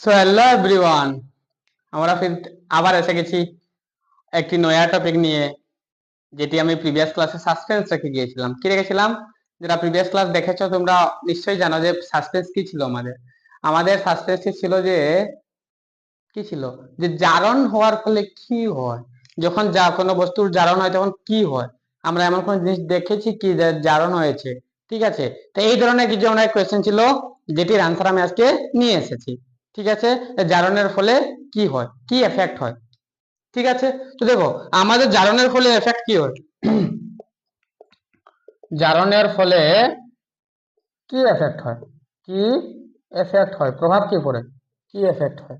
So hello everyone আমরা ফির আবার এসে গেছি একটি নয়া টপিক নিয়ে, যেটি আমি প্রিভিয়াস ক্লাসে সাসপেন্স রেখে গিয়েছিলাম। কি রেখেছিলাম? যেটা প্রিভিয়াস ক্লাস দেখেছ, তোমরা নিশ্চয়ই জানো যে সাসপেন্স কি ছিল আমাদের। আমাদের সাসপেন্স ছিল যে, কি ছিল? যে জারণ হওয়ার ফলে কি হয়? যখন যা কোনো বস্তুর জারণ হয়, তখন কি হয়? আমরা এমন কোন জিনিস দেখেছি কি জারণ হয়েছে? ঠিক আছে? তো এই ধরনের কিছু অনেক কোয়েশ্চেন ছিল, যেটির আনসার আমি আজকে নিয়ে এসেছি। ঠিক আছে? জারণের ফলে কি হয়? কি এফেক্ট হয়? ঠিক আছে? তো দেখো, আমাদের জারণের ফলে এফেক্ট কি হয়? জারণের ফলে কি এফেক্ট হয়? কি এফেক্ট হয়? প্রভাব কি পড়ে? কি এফেক্ট হয়?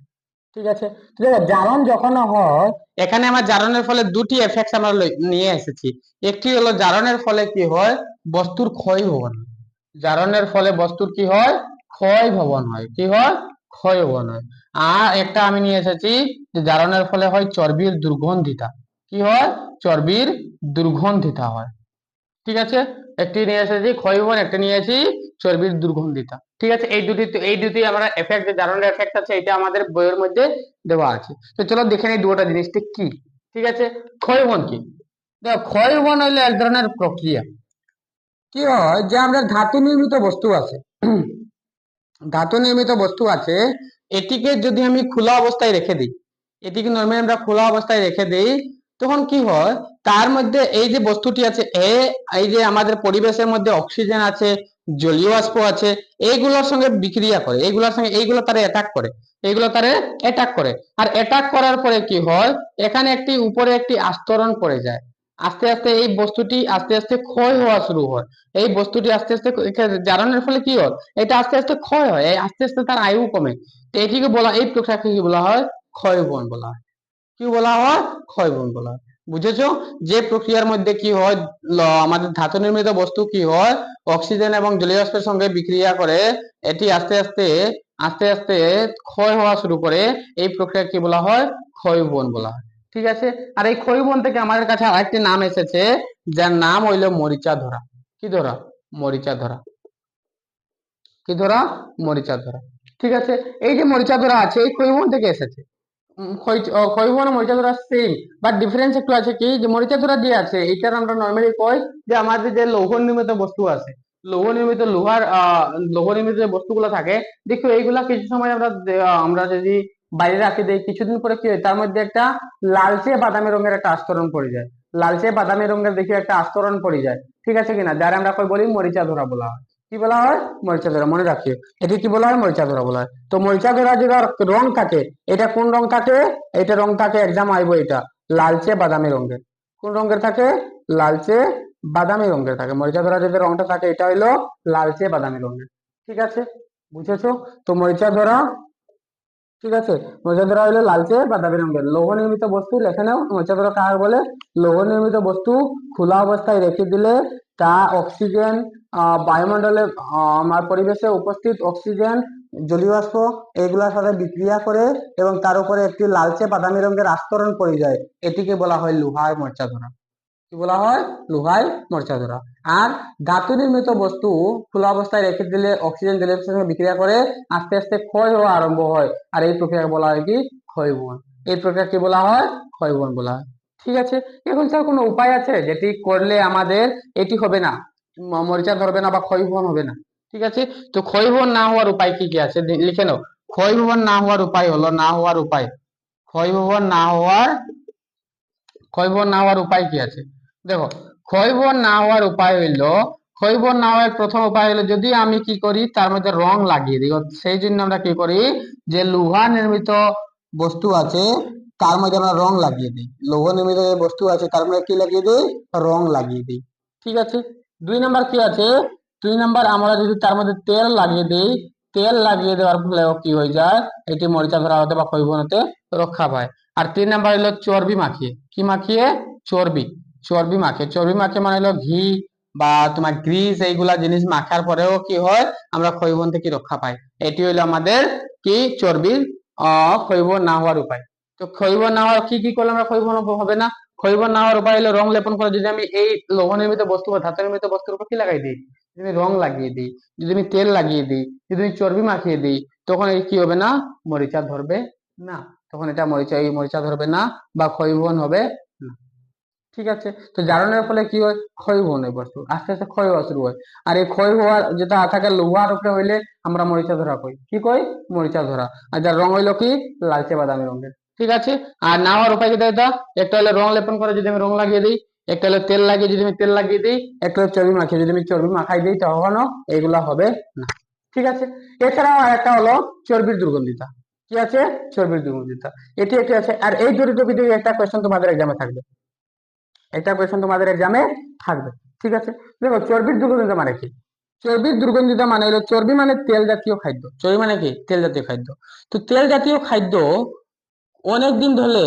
ঠিক আছে? দেখো, জারণ যখন হয়, এখানে আমার জারণের ফলে দুটি এফেক্ট আমরা নিয়ে এসেছি। একটি হলো জারণের ফলে কি হয়? বস্তুর ক্ষয় ভবন। জারণের ফলে বস্তুর কি হয়? ক্ষয় ভবন হয়। কি হয়? ক্ষয় ভবন হয় আর একটা আমি নিয়ে এসেছি যে জারণের ফলে হয় চর্বির দুর্গন্ধিতা। কি হয়? চর্বির দুর্গন্ধিতা হয়। ঠিক আছে? একটি নিয়ে এসেছি, ক্ষয় ভবন একটা নিয়েছি চর্বির দুর্গন্ধিতা। ঠিক আছে? এই দুটি এই দুটি আমরা এফেক্ট জারণের এফেক্ট আছে, এটা আমাদের বইয়ের মধ্যে দেওয়া আছে। তো চলো দেখে নিই দুটা জিনিসটা কি। ঠিক আছে? ক্ষয়বন কি? দেখো ক্ষয়বন হইলে এক ধরনের প্রক্রিয়া। কি হয়? যে আমরা ধাতু নির্মিত বস্তু আছে। ধাতু নির্মিত বস্তু আছে, এটিকে যদি আমি খোলা অবস্থায় রেখে দিই, এটিকে নর্মালি আমরা খোলা অবস্থায় রেখে দিই, তখন কি হয়? তার মধ্যে এই যে বস্তুটি আছে, এ, এই যে আমাদের পরিবেশের মধ্যে অক্সিজেন আছে, জলীয় বাষ্প আছে এইগুলোর সঙ্গে বিক্রিয়া করে এইগুলোর সঙ্গে, এইগুলো তারা অ্যাটাক করে এইগুলো তারা অ্যাটাক করে। আর অ্যাটাক করার পরে কি হয়? এখানে একটি, উপরে একটি আস্তরণ পড়ে যায়। আস্তে আস্তে এই বস্তুটি আস্তে আস্তে ক্ষয় হওয়া শুরু হয়। এই বস্তুটি আস্তে আস্তে জারণের ফলে কি হয়? এটা আস্তে আস্তে ক্ষয় হয়, এই আস্তে আস্তে তার আয়ু কমে। এটিকে বলা, এই প্রক্রিয়াকে কি বলা হয়? ক্ষয়বন বলা হয়। কি বলা হয়? ক্ষয়বন বলা হয়। বুঝেছ? যে প্রক্রিয়ার মধ্যে কি হয়? আমাদের ধাতু নির্মিত বস্তু কি হয়? অক্সিজেন এবং জলীয় বাষ্পের সঙ্গে বিক্রিয়া করে, এটি আস্তে আস্তে আস্তে আস্তে ক্ষয় হওয়া শুরু করে। এই প্রক্রিয়া কি বলা হয়? ক্ষয়বন বলা হয়। ঠিক আছে? আর এই ক্ষয়বন থেকে আমাদের কাছে আরেকটি নাম এসেছে, যার নাম হইল মরিচা ধরা কি ধরা? মরিচা ধরা কি ধরা? মরিচা ধরা ঠিক আছে? এই যে মরিচা ধরা আছে, এই ক্ষয়বন থেকে এসেছে। আর মরিচা ধরা সেম ডিফারেন্স একটু আছে কি? যে মরিচা ধরা যে আছে এটার আমরা নর্মালি কই যে আমাদের যে লৌহ নির্মিত বস্তু আছে। লৌহ নির্মিত লোহার লৌহ নির্মিত যে বস্তুগুলো থাকে, দেখো এইগুলা কিছু সময় আমরা আমরা যদি বাইরে রাখি দেই, কিছুদিন পরে কি হয়, তার মধ্যে একটা লালচে বাদামি রঙের একটা আস্তরণ পড়ে যায়। লালচে বাদামি রঙের দেখি একটা আস্তরণ পড়ে যায়। ঠিক আছে কিনা? যারা আমরা কই বলি, মরিচা ধরা বলা হয়। কি বলা হয়? মরিচা ধরা। মনে রাখিও। এটি কি বলা হয়? মরিচা ধরা বলা হয়। তো মরিচা ধরা যেটা রং থাকে, এটা কোন রং থাকে? এটা রং থাকে এক্সাম আইব এটা, লালচে বাদামি রঙের। কোন রঙের থাকে? লালচে বাদামি রঙের থাকে। মরিচা ধরা যে রংটা থাকে, এটা হইল লালচে বাদামি রঙের। ঠিক আছে? বুঝেছ? তো মরিচা ধরা ঠিক আছে? মরিচা ধরা হইল লালচে বাদামি রঙের লৌহ নির্মিত বস্তু লেখে নাও। মরিচা ধরা কার বলে? লৌহ নির্মিত বস্তু খোলা অবস্থায় রেখে দিলে তা অক্সিজেন বায়ুমণ্ডলে আমার পরিবেশে উপস্থিত অক্সিজেন জলীয় বাষ্প এগুলোর সাথে বিক্রিয়া করে এবং তার উপরে একটি লালচে বাদামি রঙের আস্তরণ পড়ে যায়। এটিকে বলা হয় লোহার ধরা কি বলা হয়? লোহায় মরচা ধরা। আর ধাতু নির্মিত বস্তু খোলা অবস্থায় রেখে দিলে অক্সিজেন বাষ্পের সঙ্গে বিক্রিয়া করে আস্তে আস্তে ক্ষয় হওয়া আরম্ভ হয়। আর এই প্রক্রিয়াকে বলা হয় কি? ক্ষয়বন। এই প্রক্রিয়া কি বলা হয়? ক্ষয়বন বলা হয়। ঠিক আছে? এখন স্যার কোনো উপায় আছে যেটি করলে আমাদের এটি হবে না? মরিচা ধরবে না বা ক্ষয়বন হবে না। ঠিক আছে? তো ক্ষয়বন না হওয়ার উপায় কি কি আছে? লিখে নাও। ক্ষয়বন না হওয়ার উপায় হলো না হওয়ার উপায়। ক্ষয়বন না হওয়ার, ক্ষয়বন না হওয়ার উপায় কি আছে? দেখো ক্ষয়বন না হওয়ার উপায় হইল ক্ষয়বন না হওয়ার প্রথম উপায় হলো যদি আমি কি করি, তার মধ্যে রং লাগিয়ে দিই। সেই জন্য আমরা কি করি, যে লোহা নির্মিত বস্তু আছে, তার মধ্যে আমরা রং লাগিয়ে দিই। লৌহ নির্মিত যে বস্তু আছে, তার মধ্যে কি লাগিয়ে দিই? রং লাগিয়ে দিই। ঠিক আছে? দুই নাম্বার কি আছে? দুই নাম্বার আমরা যদি তার মধ্যে তেল লাগিয়ে দিই, তেল লাগিয়ে দেওয়ার ফলে কি হয়ে যায়? এটি মরিচা ধরা হতে বা ক্ষয়বন হতে রক্ষা পায়। আর তিন নাম্বার হলো চর্বি মাখিয়ে। কি মাখিয়ে? চর্বি। চর্বি মাখে। চর্বি মাখে মানে হলো ঘি বা তোমার গ্রিস এইগুলা জিনিস মাখার পরেও কি হয়, আমরা ক্ষয়বন থেকে রক্ষা পাই। এটি হইল আমাদের কি? চর্বির আহ ক্ষয়বন না হওয়ার উপায়। তো ক্ষয়বন না হওয়ার কি কি করলে আমরা ক্ষয়বন হবে না? ক্ষয়বন না হওয়ার উপায় হলো রং লেপন করে। যদি আমি এই লৌহ নির্মিত বস্তু বা ধাতু নির্মিত বস্তুর উপর কি লাগাই দিই? যদি আমি রং লাগিয়ে দিই, যদি আমি তেল লাগিয়ে দিই, যদি আমি চর্বি মাখিয়ে দিই, তখন এই কি হবে না? মরিচা ধরবে না। তখন এটা মরিচা এই মরিচা ধরবে না বা ক্ষয়ভবন হবে না। ঠিক আছে? তো জারণের ফলে কি হয়? ক্ষয়ভবন হয় বস্তু। আস্তে আস্তে ক্ষয় হওয়া শুরু হয়। আর এই ক্ষয় হওয়ার যেটা থাকে লোহার উপরে হইলে আমরা মরিচা ধরা কই কি কই? মরিচা ধরা। আর যার রং হইল কি? লালচে বাদামি রঙের। ঠিক আছে? আর না হওয়ার উপায় কি দাদা একটা হলে রং লেপন করে যদি আমি রং লাগিয়ে দিই, একটা হলে তেল লাগিয়ে যদি আমি তেল লাগিয়ে দিই, একটা হলে চর্বি মাখিয়ে যদি আমি চর্বি মাখাই দিই, তখনও এগুলা হবে না। ঠিক আছে? এছাড়াও একটা হলো চর্বির দুর্গন্ধিতা। কি আছে? চর্বির দুর্গন্ধিতা। এটি একটি আছে। আর এই ভিত্তিক একটা কোয়েশ্চেন তোমাদের এক্সামে থাকবে। একটা কোয়েশন তোমাদের এক্সামে থাকবে, ঠিক আছে? দেখো, চর্বির দুর্গন্ধিতা মানে কি? চর্বির দুর্গন্ধিতা মানে হলো, চর্বি মানে তেল জাতীয় খাদ্য। চর্বি মানে কি? তেল জাতীয় খাদ্য। তো তেল জাতীয় খাদ্য অনেক দিন ধরে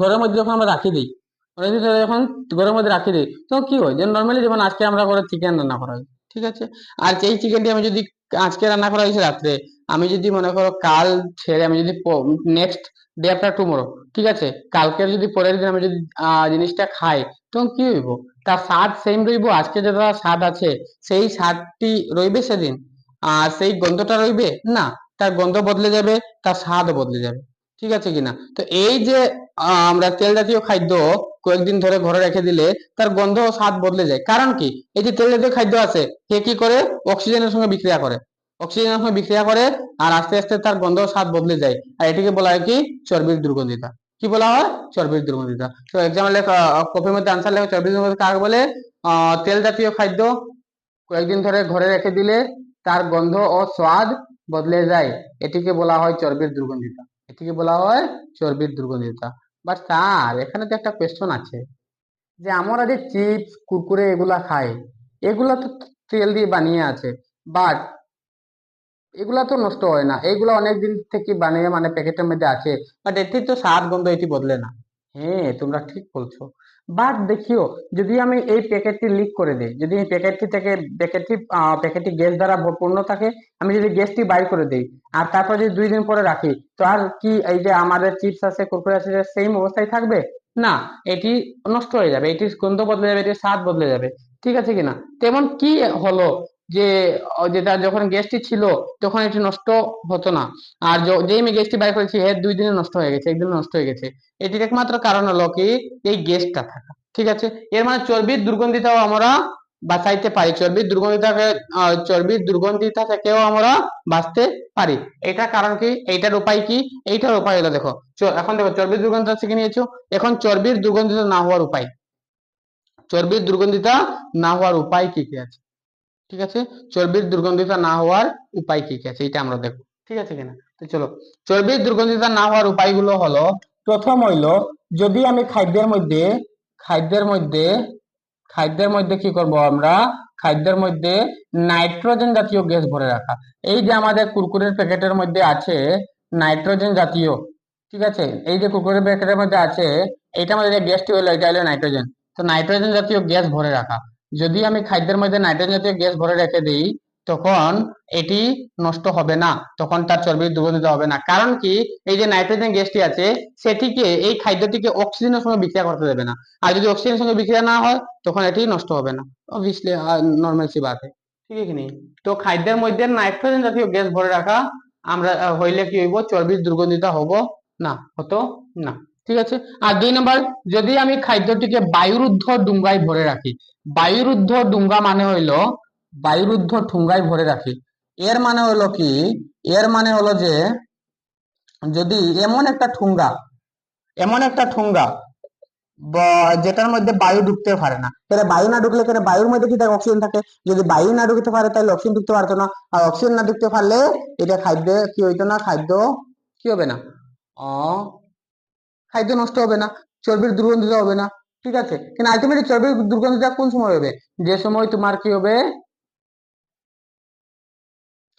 ঘরের মধ্যে যখন আমরা রাখি দিই, অনেকদিন ধরে যখন ঘরের মধ্যে রাখি দিই, তো কি হয় যে নর্মালি যেমন আজকে আমরা করে চিকেন রান্না করা হয়। ঠিক আছে? আর সেই চিকেনটি আমি যদি আজকে রান্না করা হয়েছে রাত্রে, আমি যদি মনে করো কাল ছেড়ে আমি যদি নেক্সট ডে আফটার টুমোরো ঠিক আছে? কালকে যদি পরের দিন আমি যদি জিনিসটা খাই, তখন কি হইব? তার স্বাদ সেম রইব, আজকে যেটা স্বাদ আছে, সেই স্বাদটি রইবে সেদিন। আর সেই গন্ধটা রইবে? না, তার গন্ধ বদলে যাবে, তার স্বাদও বদলে যাবে। ঠিক আছে কিনা? তো এই যে আমরা তেল জাতীয় খাদ্য কয়েকদিন ধরে ঘরে রেখে দিলে তার গন্ধ ও স্বাদ বদলে যায়। কারণ কি? এই যে তেল জাতীয় খাদ্য আছে, সে কি করে? অক্সিজেনের সঙ্গে বিক্রিয়া করে। অক্সিজেনের সঙ্গে বিক্রিয়া করে আর আস্তে আস্তে তার গন্ধ স্বাদ বদলে যায়। আর এটিকে বলা হয় কি? চর্বির দুর্গন্ধিতা। কি বলা হয়? চর্বির দুর্গন্ধিতা। তো এক্সাম্পল লেখা কপির মধ্যে আনসার লেখো চর্বির দুর্গন্ধিতা কাকে বলে? তেল জাতীয় খাদ্য কয়েকদিন ধরে ঘরে রেখে দিলে তার গন্ধ ও স্বাদ বদলে যায়। এটিকে বলা হয় চর্বির দুর্গন্ধিতা। এটিকে বলা হয় চর্বির দুর্গন্ধিতা। বাট স্যার, এখানে তো একটা কোয়েশ্চন আছে, যে আমরা যে চিপস কুরকুরে এগুলা খাই, এগুলা তো তেল দিয়ে বানিয়ে আছে বাট এগুলা তো নষ্ট হয় না। এগুলা অনেক দিন থেকে বানিয়ে মানে প্যাকেটের মধ্যে আছে বাট এটি তো স্বাদ গন্ধ এটি বদলে না। হ্যাঁ তোমরা ঠিক বলছো। বাট দেখিও, যদি আমি এই প্যাকেটটি লিক করে দিই, যদি এই প্যাকেটটি থেকে প্যাকেটটি প্যাকেটটি গ্যাস দ্বারা পূর্ণ থাকে, আমি যদি গ্যাসটি বাইর করে দিই, আর তারপর যদি দুই দিন পরে রাখি, তো আর কি এই যে আমাদের চিপস আছে, কুরকুরে আছে সেম অবস্থায় থাকবে? না, এটি নষ্ট হয়ে যাবে, এটির গন্ধ বদলে যাবে, এটির স্বাদ বদলে যাবে, ঠিক আছে কিনা? তেমন কি হলো যে যেটা যখন গ্যাসটি ছিল তখন এটি নষ্ট হতো না। আর যেই আমি গ্যাসটি বাইর করেছি এর দুই দিনে নষ্ট হয়ে গেছে একদিনে নষ্ট হয়ে গেছে। এটির একমাত্র কারণ হলো কি এই গ্যাসটা থাকা। ঠিক আছে? এর মানে চর্বির দুর্গন্ধিতাও আমরা বাঁচাইতে পারি। চর্বির দুর্গন্ধিতাকে আহ, চর্বির দুর্গন্ধিতা থেকেও আমরা বাঁচতে পারি। এটা কারণ কি? এইটার উপায় কি? এইটার উপায় হলো দেখো এখন দেখো চর্বির দুর্গন্ধিতা শিখে নিয়েছো? এখন চর্বির দুর্গন্ধিতা না হওয়ার উপায়। চর্বির দুর্গন্ধিতা না হওয়ার উপায় কি কি আছে? ঠিক আছে? চর্বির দুর্গন্ধিতা না হওয়ার উপায় কি কি আছে? এটা আমরা দেখব। ঠিক আছে কিনা? তো চলো, চর্বির দুর্গন্ধিতা না হওয়ার উপায়গুলো হলো, প্রথম হইল, যদি আমি খাদ্যের মধ্যে খাদ্যের মধ্যে খাদ্যের মধ্যে কি করব আমরা? খাদ্যের মধ্যে নাইট্রোজেন জাতীয় গ্যাস ভরে রাখা। এই যে আমাদের কুরকুরের প্যাকেটের মধ্যে আছে নাইট্রোজেন জাতীয়, ঠিক আছে? এই যে কুরকুরের প্যাকেটের মধ্যে আছে মধ্যে যে গ্যাসটি হলো, এটা হলো নাইট্রোজেন। তো নাইট্রোজেন জাতীয় গ্যাস ভরে রাখা। যদি আমি খাদ্যের মধ্যে নাইট্রোজেন জাতীয় গ্যাস ভরে রেখে দিই, তখন এটি নষ্ট হবে না, তখন তার চর্বির দুর্গন্ধিত হবে না। কারণ কি? এই যে নাইট্রোজেন গ্যাসটি আছে, সেটিকে, এই খাদ্যটিকে অক্সিজেনের সঙ্গে বিক্রিয়া করতে দেবে না। আর যদি অক্সিজেনের সঙ্গে বিক্রিয়া না হয়, তখন এটি নষ্ট হবে না। Obviously normal C Baat. ঠিক আছে তো খাদ্যের মধ্যে নাইট্রোজেন জাতীয় গ্যাস ভরে রাখা, আমরা হইলে কি হইব? চর্বির দুর্গন্ধিত হব না, হতো না। ঠিক আছে? আর দুই নম্বর, যদি আমি খাদ্যটিকে বায়ুরুদ্ধ ডুঙ্গায় ভরে রাখি, বায়ুরুদ্ধ ডুঙ্গা মানে হইল বায়ুরুদ্ধ ঠুঙ্গায় ভরে রাখি। এর মানে হলো কি? এর মানে হলো যে, যদি এমন একটা ঠুঙ্গা এমন একটা ঠুঙ্গা যেটার মধ্যে বায়ু ঢুকতে পারে না, তাহলে বায়ু না ঢুকলে কেন বায়ুর মধ্যে কি অক্সিজেন থাকে। যদি বায়ু না ঢুকতে পারে তাহলে অক্সিজেন ঢুকতে পারতো না। আর অক্সিজেন না ঢুকতে পারলে এটা খাদ্য কি হইতো না? খাদ্য কি হবে না? খাদ্য নষ্ট হবে না, চর্বির দুর্গন্ধিত হবে না, ঠিক আছে? কিন্তু আলটিমেটলি চর্বির দুর্গন্ধিত কোন সময় হবে? যে সময় তোমার কি হবে?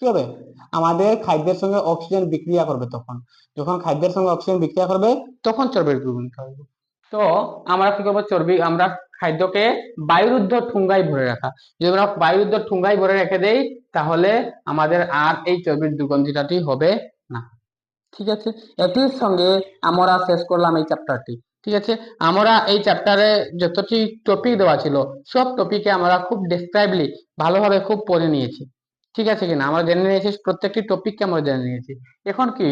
কি হবে? আমাদের খাদ্যের সঙ্গে অক্সিজেন বিক্রিয়া করবে তখন। যখন খাদ্যের সঙ্গে অক্সিজেন বিক্রিয়া করবে, তখন চর্বির দুর্গন্ধিত হবে। তো আমরা কি করব? চর্বি, আমরা খাদ্যকে বায়ুরুদ্ধ ঠুঙ্গায় ভরে রাখা। যদি আমরা বায়ুরুদ্ধ ঠুঙ্গায় ভরে রেখে দেই, তাহলে আমাদের আর এই চর্বির দুর্গন্ধিতাটি হবে ঠিক আছে? এটির সঙ্গে আমরা শেষ করলাম এই চ্যাপ্টারটি ঠিক আছে? আমরা এই চ্যাপ্টারে যতটি টপিক দেওয়া ছিল, সব টপিকে আমরা খুব ডেসক্রাইবলি ভালোভাবে খুব পড়ে নিয়েছি। ঠিক আছে কিনা? আমরা জেনে নিয়েছি, প্রত্যেকটি টপিককে আমরা জেনে নিয়েছি। এখন কি?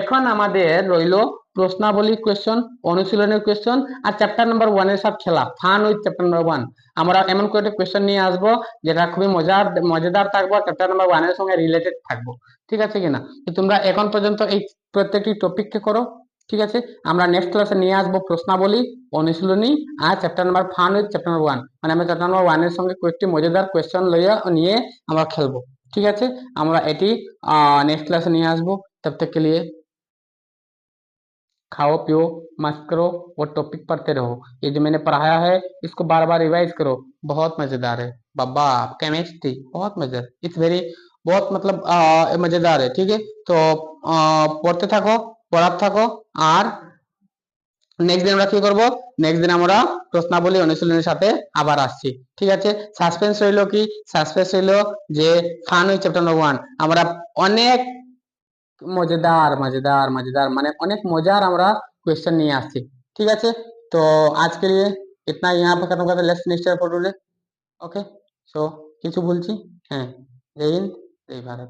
এখন আমাদের রইল প্রশ্নাবলী কোয়েশ্চন অনুশীলনের কোয়েশ্চন আর চ্যাপ্টার নাম্বার ওয়ানের সব খেলা fun with chapter number one আমরা এমন করে কোয়েশ্চন নিয়ে আসব, যেটা খুবই মজার, মজাদার থাকব চ্যাপ্টার নাম্বার ওয়ানের সঙ্গে রিলেটেড থাকব। ঠিক আছে কিনা? তো তোমরা এখন পর্যন্ত এই প্রত্যেকটি টপিককে করো, ঠিক আছে? আমরা নেক্সট ক্লাসে নিয়ে আসব প্রশ্নাবলী, অনুশীলনী, আর chapter number fun with chapter number one মানে আমরা চ্যাপ্টার নাম্বার ওয়ানের সঙ্গে কয়েকটি মজাদার কোয়েশ্চন লইয়া নিয়ে আমরা খেলব। ठीक है আমরা এটি नेक्स्ट क्लास নিয়ে আসবো तब तक के लिए खाओ पियो मस्त करो और टॉपिक पढ़ते रहो ये जो मैंने पढ़ाया है इसको बार बार रिवाइज करो बहुत मजेदार है बाबा केमिस्ट्री बहुत मजेदार इट्स वेरी बहुत मतलब আহ, मजेदार है ठीक है तो আহ, পড়তে থাকো পড়াতে থাকো আর নেক্সট দিন আমরা কি করব নেক্সট দিন আমরা প্রশ্নাবলী অনুশীলনের সাথে আবার আসছি ঠিক আছে সাসপেন্স রইলো কি সাসপেন্স রইলো যে fun with chapter number one আমরা অনেক মজাদার মজাদার মজাদার মানে অনেক মজার আমরা কোয়েশ্চেন নিয়ে আসছি ঠিক আছে তো आज के लिए इतना ही यहाँ पर खत्म करते let's next year okay so কিছু বলছি হ্যাঁ জয় হিন্দ জয় ভারত